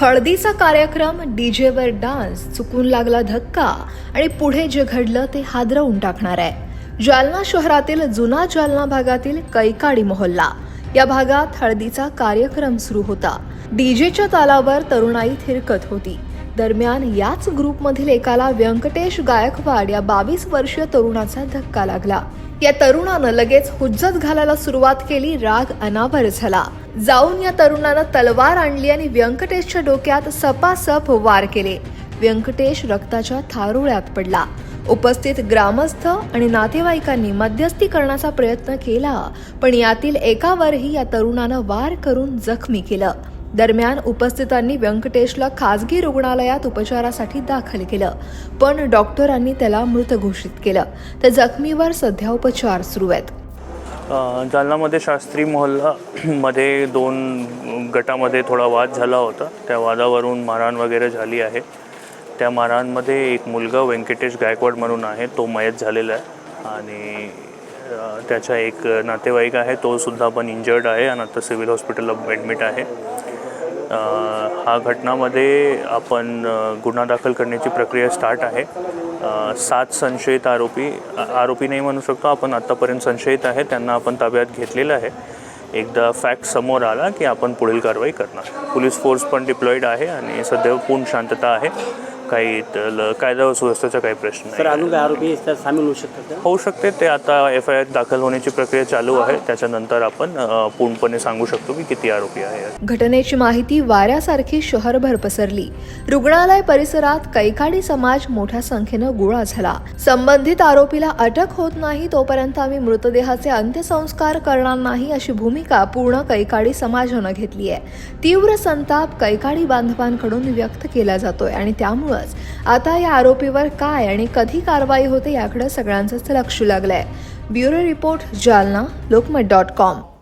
हळदीचा कार्यक्रम डीजेवर डान्स चुकून लागला धक्का आणि पुढे जे घडलं ते हादरवून टाकणार आहे. जालना शहरातील जुना जालना भागातील कैकाडी मोहल्ला. या भागात हळदीचा कार्यक्रम सुरू होता. डीजेच्या तालावर तरुणाई थिरकत होती. दरम्यान याच ग्रुपमधील एकाला व्यंकटेश गायकवाड या बावीस वर्षीय तरुणाचा धक्का लागला. या तरुणानं लगेच हुज्जत घालायला सुरुवात केली राग अनावर झाला. जाऊन या तरुणानं तलवार आणली आणि व्यंकटेशच्या डोक्यात सपासप वार केले. व्यंकटेश रक्ताच्या थारुळ्यात पडला. उपस्थित ग्रामस्थ आणि नातेवाईकांनी मध्यस्थी करण्याचा प्रयत्न केला पण यातील एकावरही या तरुणानं वार करून जखमी केलं. दरम्यान उपस्थितांनी व्यंकटेशला खासगी रुग्णालयात उपचारासाठी दाखल केलं. पण डॉक्टरांनी त्याला मृत घोषित केलं. तर जखमीवर सध्या उपचार सुरू आहेत. जालनामध्ये शास्त्री मोहल्ला मध्ये दोन गटामध्ये थोडा वाद झाला होता. त्या वादावरून मारहाण वगैरे झाली आहे. त्या मारहाणमध्ये एक मुलगा व्यंकटेश गायकवाड म्हणून आहे. तो मयत झालेला आहे. आणि त्याचा एक नातेवाईक आहे. तो सुद्धा पण इंजर्ड आहे. आणि आता सिव्हिल हॉस्पिटलला ॲडमिट आहे. हा घटनामध्ये आपण गुन्हा दाखल करण्याची प्रक्रिया स्टार्ट आहे. सात संशयित आरोपी आरोपी नाही म्हणू शकतो आपण आत्तापर्यंत संशयित आहे त्यांना आपण ताब्यात घेतलेलं आहे. एकदा फॅक्ट समोर आला की आपण पुढील कारवाई करणार. पोलीस फोर्स पण डिप्लॉईड आहे आणि सध्या पूर्ण शांतता आहे. काही कायदा सुव्यवस्थेचा काही प्रश्न सर नाही. अजून काही आरोपी त्यात सामील होऊ शकतात का? होऊ शकते. ते आता एफ आय आर दाखल होण्याची प्रक्रिया चालू आहे. त्याच्यानंतर आपण अ, पूर्णपणे सांगू शकतो की किती आरोपी आहे घटनेची माहिती वाऱ्यासारखी शहरभर पसरली. रुग्णालय परिसरात कैकाडी समाज मोठ्या संख्येनं गोळा झाला. संबंधित आरोपीला अटक होत नाही तोपर्यंत आम्ही मृतदेहाचे अंत्यसंस्कार करणार नाही अशी भूमिका पूर्ण कैकाडी समाजानं घेतली आहे. तीव्र संताप कैकाडी बांधवांकडून व्यक्त केला जातोय आणि त्यामुळंच आता या आरोपीवर काय आणि कधी कारवाई होते याकडे सगळ्यांचंच लक्ष लागलंय. Bureau report Jalna Lokmat dot com.